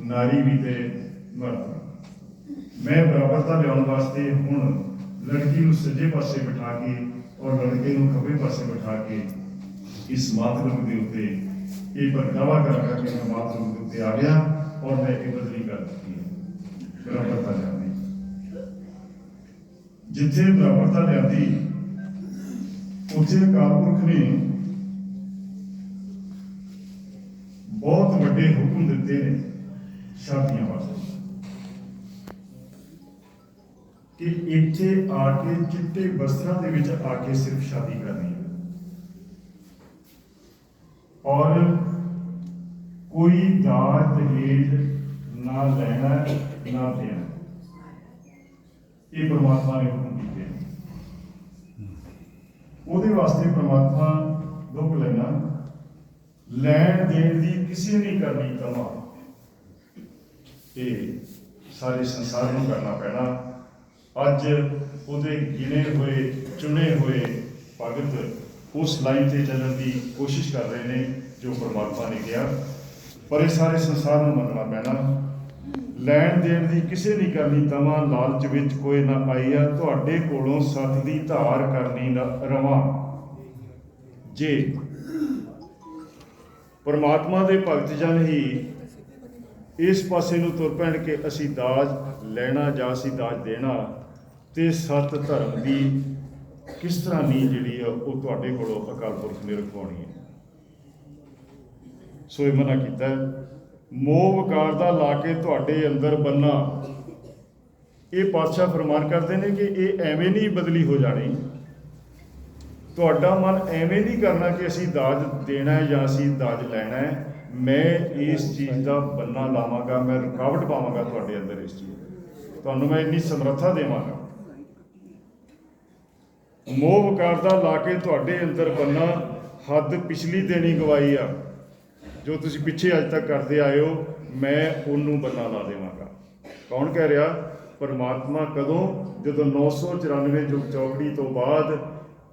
ਨਾਰੀ ਵੀ ਤੇ ਮਰਦ ਵੀ। ਮੈਂ ਬਰਾਬਰਤਾ ਲਿਆਉਣ ਵਾਸਤੇ ਹੁਣ ਲੜਕੀ ਨੂੰ ਸੱਜੇ ਪਾਸੇ ਬਿਠਾ ਕੇ ਔਰ ਲੜਕੇ ਨੂੰ ਖੱਬੇ ਪਾਸੇ ਬਿਠਾ ਕੇ ਇਸ ਮਾਤਰਮ ਦੇ ਉੱਤੇ ਇਹ ਪ੍ਰਗਟਾਵਾ ਕਰਾਂਗਾ ਕਿ ਮੈਂ ਮਾਤਰਮ ਦੇ ਉੱਤੇ ਆ ਗਿਆ ਔਰ ਮੈਂ ਇਹ ਬਦਲੀ ਕਰ ਦਿੱਤੀ ਹੈ ਬਰਾਬਰਤਾ ਲਿਆਂਦੀ ਜਿੱਥੇ ਬਰਾਬਰਤਾ ਲਿਆਂਦੀ ਉੱਥੇ ਕਾਲਪੁਰਖ ਨੇ ਬਹੁਤ ਵੱਡੇ ਹੁਕਮ ਦਿੱਤੇ ਨੇ ਸ਼ਾਦੀਆਂ ਵਾਸਤੇ। ਕਿ ਇੱਥੇ ਆ ਕੇ ਚਿੱਟੇ ਵਸਤਰਾਂ ਦੇ ਵਿੱਚ ਆ ਕੇ ਸਿਰਫ ਸ਼ਾਦੀ ਕਰਨੀ ਹੈ। ਔਰ ਕੋਈ ਦਾਜ ਦਹੇਜ ਨਾ ਲੈਣਾ, ਨਾ ਦੇਣਾ। ਇਹ ਪ੍ਰਮਾਤਮਾ ਨੇ ਹੁਕਮ ਕੀਤੇ ਉਹਦੇ ਵਾਸਤੇ ਪ੍ਰਮਾਤਮਾ ਦੁੱਖ ਲੈਣਾ। ਲੈਣ ਦੇਣ ਦੀ ਕਿਸੇ ਨੇ ਕਰਨੀ ਤਮਾ। ਇਹ ਸਾਰੇ ਸੰਸਾਰ ਨੂੰ ਕਰਨਾ ਪੈਣਾ। ਅੱਜ ਉਹਦੇ ਗਿਣੇ ਹੋਏ, ਚੁਣੇ ਹੋਏ ਭਗਤ ਉਸ ਲਾਈਨ ਤੇ ਚੱਲਣ ਦੀ ਕੋਸ਼ਿਸ਼ ਕਰ ਰਹੇ ਨੇ ਜੋ ਪਰਮਾਤਮਾ ਨੇ ਕਿਹਾ। ਪਰ ਇਹ ਸਾਰੇ ਸੰਸਾਰ ਨੂੰ ਮੰਨਣਾ ਪੈਣਾ। ਲੈਣ ਦੇਣ ਦੀ ਕਿਸੇ ਨਹੀਂ ਕਰਨੀ ਤਮਾ, ਲਾਲਚ ਵਿੱਚ ਕੋਈ ਨਾ ਆਈਆ ਤੁਹਾਡੇ ਕੋਲੋਂ ਸਤ ਦੀ ਧਾਰ ਕਰਨੀ ਨਾ ਰਵਾਂ। ਜੇ ਪਰਮਾਤਮਾ ਦੇ ਭਗਤ ਜਨ ਹੀ ਇਸ ਪਾਸੇ ਨੂੰ ਤੁਰ ਪੈਣ ਕਿ ਅਸੀਂ ਦਾਜ ਲੈਣਾ ਜਾਂ ਅਸੀਂ ਦਾਜ ਦੇਣਾ, ਤੇ ਸਤ ਧਰਮ ਦੀ ਕਿਸ ਤਰ੍ਹਾਂ ਨਹੀਂ ਜਿਹੜੀ ਆ, ਉਹ ਤੁਹਾਡੇ ਕੋਲੋਂ ਅਕਾਲ ਪੁਰਖ ਨੇ ਰਖਵਾਉਣੀ ਹੈ। ਸੋ ਇਹ ਮਨਾ ਕੀਤਾ ਮੋਹ ਵਕਾਰ ਦਾ ਲਾ ਕੇ ਤੁਹਾਡੇ ਅੰਦਰ ਬੰਨਾ। ਇਹ ਪਾਤਸ਼ਾਹ ਫਰਮਾਨ ਕਰਦੇ ਨੇ ਕਿ ਇਹ ਐਵੇਂ ਨਹੀਂ ਬਦਲੀ ਹੋ ਜਾਣੀ। ਤੁਹਾਡਾ ਮਨ ਐਵੇਂ ਨਹੀਂ ਕਰਨਾ ਕਿ ਅਸੀਂ ਦਾਜ ਦੇਣਾ ਹੈ ਜਾਂ ਅਸੀਂ ਦਾਜ ਲੈਣਾ ਹੈ। ਮੈਂ ਇਸ ਚੀਜ਼ ਦਾ ਬੰਨਾ ਲਾਵਾਂਗਾ, ਮੈਂ ਰੁਕਾਵਟ ਪਾਵਾਂਗਾ ਤੁਹਾਡੇ ਅੰਦਰ ਇਸ ਚੀਜ਼ ਤੁਹਾਨੂੰ ਮੈਂ ਇੰਨੀ ਸਮਰੱਥਾ ਦੇਵਾਂਗਾ। ਮੋਹ ਵਕਾਰ ਦਾ ਲਾ ਕੇ ਤੁਹਾਡੇ ਅੰਦਰ ਬੰਨਾ ਹੱਦ ਪਿਛਲੀ ਦੇਣੀ ਗਵਾਈ ਆ, ਜੋ ਤੁਸੀਂ ਪਿੱਛੇ ਅੱਜ ਤੱਕ ਕਰਦੇ ਆਏ ਹੋ, ਮੈਂ ਉਹਨੂੰ ਬੰਨਾ ਲਾ ਦੇਵਾਂਗਾ। ਕੌਣ ਕਹਿ ਰਿਹਾ? ਪਰਮਾਤਮਾ ਕਦੋਂ? ਜਦੋਂ 994 ਜੁਗ ਚੌਕੜੀ ਤੋਂ ਬਾਅਦ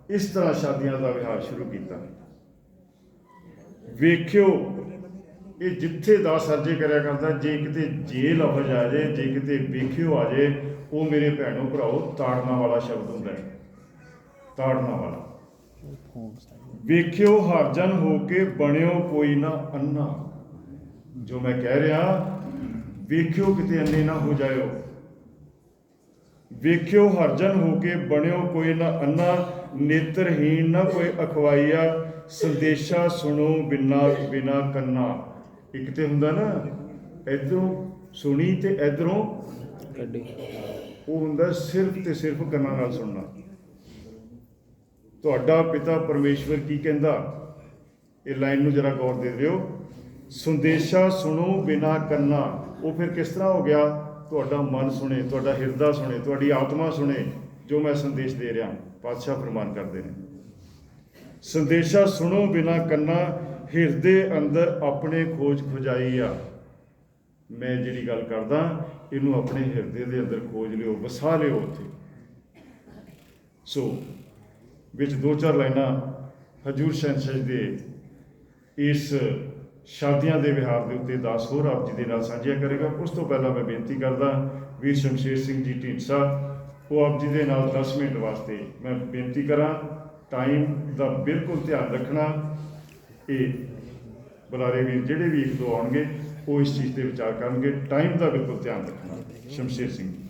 ਇਸ ਤਰ੍ਹਾਂ ਸ਼ਾਦੀਆਂ ਦਾ ਵਿਹਾਰ ਸ਼ੁਰੂ ਕੀਤਾ। ਵੇਖਿਓ, ਇਹ ਜਿੱਥੇ ਦਾ ਸਰਜੇ ਕਰਿਆ ਕਰਦਾ, ਜੇ ਕਿਤੇ ਜੇ ਲਫ਼ਜ਼ ਆ ਜਾਏ, ਜੇ ਕਿਤੇ ਵੇਖਿਓ ਆ ਜੇ ਉਹ ਮੇਰੇ ਭੈਣੋ ਭਰਾਓ, ਤਾੜਨਾ ਵਾਲਾ ਸ਼ਬਦ ਹੁੰਦਾ ਹੈ। ਤਾੜਨਾ ਵਾਲਾ। ਵੇਖਿਓ ਹਰਜਨ ਹੋ ਕੇ ਬਣਿਓ ਕੋਈ ਨਾ ਅੰਨਾ। ਜੋ ਮੈਂ ਕਹਿ ਰਿਹਾ, ਵੇਖਿਓ ਕਿਤੇ ਅੰਨੇ ਨਾ ਹੋ ਜਾਇਓ। ਵੇਖਿਓ ਹਰਜਨ ਹੋ ਕੇ ਬਣਿਓ ਕੋਈ ਨਾ ਅੰਨਾ ਨੇਤਰਹੀਣ ਨਾ ਕੋਈ ਅਖਵਾਈਆ ਸੰਦੇਸ਼ਾ ਸੁਣੋ ਬਿਨਾ ਬਿਨਾ ਕੰਨਾ। ਇੱਕ ਤੇ ਹੁੰਦਾ ਨਾ ਇਧਰੋਂ ਸੁਣੀ ਤੇ ਇਧਰੋਂ ਕੱਢੀ। ਉਹ ਹੁੰਦਾ ਸਿਰਫ ਤੇ ਸਿਰਫ ਕੰਨਾਂ ਨਾਲ ਸੁਣਨਾ। ਤੁਹਾਡਾ ਪਿਤਾ ਪਰਮੇਸ਼ਵਰ ਕੀ ਕਹਿੰਦਾ? ਇਹ ਲਾਈਨ ਨੂੰ ਜਰਾ ਗੌਰ ਦੇ ਦਿਓ। ਸੰਦੇਸ਼ਾ ਸੁਣੋ ਬਿਨਾ ਕੰਨਾ। ਉਹ ਫਿਰ ਕਿਸ ਤਰ੍ਹਾਂ ਹੋ ਗਿਆ? ਤੁਹਾਡਾ ਮਨ ਸੁਣੇ, ਤੁਹਾਡਾ ਹਿਰਦਾ ਸੁਣੇ, ਤੁਹਾਡੀ ਆਤਮਾ ਸੁਣੇ, ਜੋ ਮੈਂ ਸੰਦੇਸ਼ ਦੇ ਰਿਹਾ, ਪਾਤਸ਼ਾਹ ਫਰਮਾਨ ਕਰਦੇ ਨੇ। ਸੰਦੇਸ਼ਾ ਸੁਣੋ ਬਿਨਾ ਕੰਨਾ, ਹਿਰਦੇ ਅੰਦਰ ਆਪਣੇ ਖੋਜ ਖੁਜਾਈ ਆ। ਮੈਂ ਜਿਹੜੀ ਗੱਲ ਕਰਦਾ, ਇਹਨੂੰ ਆਪਣੇ ਹਿਰਦੇ ਦੇ ਅੰਦਰ ਖੋਜ ਲਿਓ, ਵਸਾ ਲਿਓ ਉੱਥੇ। ਸੋ ਵਿੱਚ ਦੋ ਚਾਰ ਲਾਈਨਾਂ ਹਜੂਰ ਸ਼ਹਿਨशाह ਦੇ ਇਸ ਸ਼ਾਦੀਆਂ ਦੇ ਵਿਹਾਰ ਦੇ ਉੱਤੇ ਦਾਸ ਹੋਰ ਆਪ ਜੀ ਦੇ ਨਾਲ ਸਾਂਝਿਆ ਕਰੇਗਾ। ਉਸ ਤੋਂ ਪਹਿਲਾਂ ਮੈਂ ਬੇਨਤੀ ਕਰਦਾ ਵੀਰ ਸ਼ਮਸ਼ੇਰ ਸਿੰਘ ਜੀ ਢੀਂਡਸਾ, ਉਹ ਆਪ ਜੀ ਦੇ ਨਾਲ 10 ਮਿੰਟ ਵਾਸਤੇ ਮੈਂ ਬੇਨਤੀ ਕਰਾਂ ਟਾਈਮ ਦਾ ਬਿਲਕੁਲ ਧਿਆਨ ਰੱਖਣਾ। ਇਹ ਬੁਲਾਰੇ ਵੀਰ ਜਿਹੜੇ ਵੀ ਇੱਕ ਦੋ ਆਉਣਗੇ, ਉਹ ਇਸ ਚੀਜ਼ ਤੇ ਵਿਚਾਰ ਕਰਨਗੇ। ਟਾਈਮ ਦਾ ਬਿਲਕੁਲ ਧਿਆਨ ਰੱਖਣਾ, ਸ਼ਮਸ਼ੇਰ ਸਿੰਘ ਜੀ।